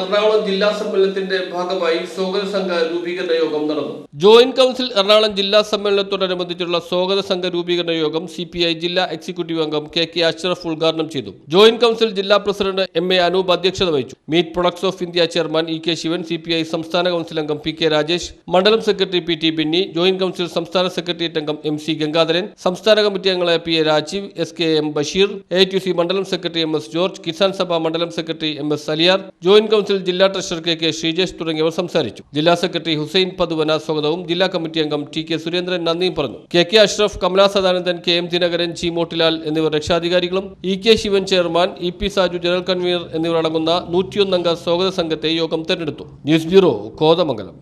എറണാകുളം ജില്ലാ സമ്മേളനത്തിന്റെ ഭാഗമായി സ്വാഗത സംഘ രൂപീകരണ യോഗം നടന്നു. ജോയിന്റ് കൗൺസിൽ എറണാകുളം ജില്ലാ സമ്മേളനത്തോടനുബന്ധിച്ചുള്ള സ്വാഗത സംഘ രൂപീകരണ യോഗം സി പി ഐ ജില്ലാ എക്സിക്യൂട്ടീവ് അംഗം കെ കെ അഷ്റഫ് ഉദ്ഘാടനം ചെയ്തു. ജോയിന്റ് കൗൺസിൽ ജില്ലാ പ്രസിഡന്റ് എം എ അനൂപ് അധ്യക്ഷത വഹിച്ചു. Meat products of India chairman E K Sivan C P I സംസ്ഥാന കൗൺസിൽ അംഗം പി കെ രാജേഷ് മണ്ഡലം secretary P T Binny joint council സംസ്ഥാന സെക്രട്ടേറിയറ്റ് അംഗം എം സി ഗംഗാധരൻ സംസ്ഥാന കമ്മിറ്റി അംഗങ്ങളായ P A Rajeev S K M Basheer A T C മണ്ഡലം secretary M S George Kisan Sabha മണ്ഡലം secretary M S Saliyar joint council ജില്ലാ treasurer K K Sreejesh തുടങ്ങിയവർ സംസാരിച്ചു. ജില്ലാ സെക്രട്ടറി ഹുസൈൻ പദുവന സ്വാഗതവും ജില്ലാ കമ്മിറ്റി അംഗം ടി കെ സുരേന്ദ്രൻ നന്ദിയും പറഞ്ഞു. K K Ashraf Kamala Sadanandan K M Dinakaran G Motilal എന്നിവർ രക്ഷാധികാരികളും E K Sivan chairman E P Saju general convener എന്നിവരടങ്ങുന്ന നൂറ്റിയൊന്നംഗ സ്വാഗത സംഘത്തെ യോഗം തെരഞ്ഞെടുത്തു. News bureau Kothamangalam.